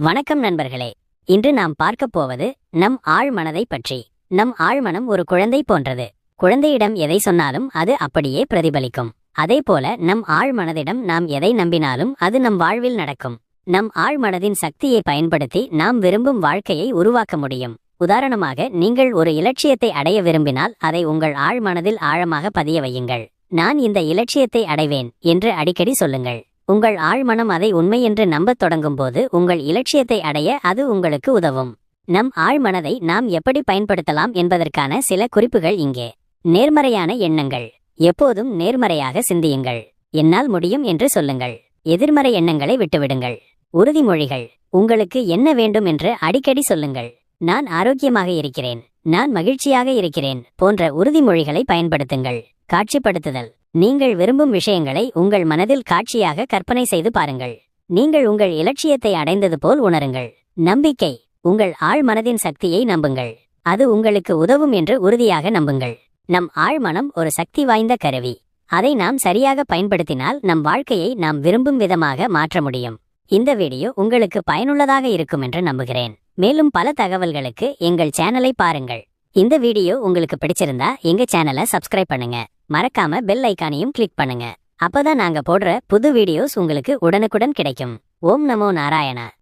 வணக்கம் நண்பர்களே. இன்று நாம் பார்க்கப் போவது நம் ஆழ்மனதை பற்றி. நம் ஆழ்மனம் ஒரு குழந்தை போன்றது. குழந்தையிடம் எதை சொன்னாலும் அது அப்படியே பிரதிபலிக்கும். அதேபோல நம் ஆழ்மனதிடம் நாம் எதை நம்பினாலும் அது நம் வாழ்வில் நடக்கும். நம் ஆழ்மனதின் சக்தியை பயன்படுத்தி நாம் விரும்பும் வாழ்க்கையை உருவாக்க முடியும். உதாரணமாக நீங்கள் ஒரு இலட்சியத்தை அடைய விரும்பினால் அதை உங்கள் ஆழ்மனதில் ஆழமாக பதிய வையுங்கள். நான் இந்த இலட்சியத்தை அடைவேன் என்று அடிக்கடி சொல்லுங்கள். உங்கள் ஆழ்மனம் அதை உண்மை என்று நம்பத் தொடங்கும்போது உங்கள் இலட்சியத்தை அடைய அது உங்களுக்கு உதவும். நம் ஆழ்மனதை நாம் எப்படி பயன்படுத்தலாம் என்பதற்கான சில குறிப்புகள் இங்கே. நேர்மறையான எண்ணங்கள். எப்போதும் நேர்மறையாக சிந்தியுங்கள். என்னால் முடியும் என்று சொல்லுங்கள். எதிர்மறை எண்ணங்களை விட்டுவிடுங்கள். உறுதிமொழிகள். உங்களுக்கு என்ன வேண்டும் என்று அடிக்கடி சொல்லுங்கள். நான் ஆரோக்கியமாக இருக்கிறேன். நான் மகிழ்ச்சியாக இருக்கிறேன் போன்ற உறுதிமொழிகளை பயன்படுத்துங்கள். காட்சிப்படுத்துதல். நீங்கள் விரும்பும் விஷயங்களை உங்கள் மனதில் காட்சியாக கற்பனை செய்து பாருங்கள். நீங்கள் உங்கள் இலட்சியத்தை அடைந்தது போல் உணருங்கள். நம்பிக்கை உங்கள் ஆழ்மனதின் சக்தியை நம்புங்கள். அது உங்களுக்கு உதவும் என்று உறுதியாக நம்புங்கள். நம் ஆழ்மனம் ஒரு சக்தி வாய்ந்த கருவி. அதை நாம் சரியாக பயன்படுத்தினால் நம் வாழ்க்கையை நாம் விரும்பும் விதமாக மாற்ற முடியும். இந்த வீடியோ உங்களுக்கு பயனுள்ளதாக இருக்கும் என்று நம்புகிறேன். மேலும் பல தகவல்களுக்கு எங்கள் சேனலை பாருங்கள். இந்த வீடியோ உங்களுக்கு பிடிச்சிருந்தா எங்க சேனலை சப்ஸ்கிரைப் பண்ணுங்க. மறக்காம பெல் ஐக்கானையும் கிளிக் பண்ணுங்க. அப்பதான் நாங்க போடுற புது வீடியோஸ் உங்களுக்கு உடனுக்குடன் கிடைக்கும். ஓம் நமோ நாராயணா.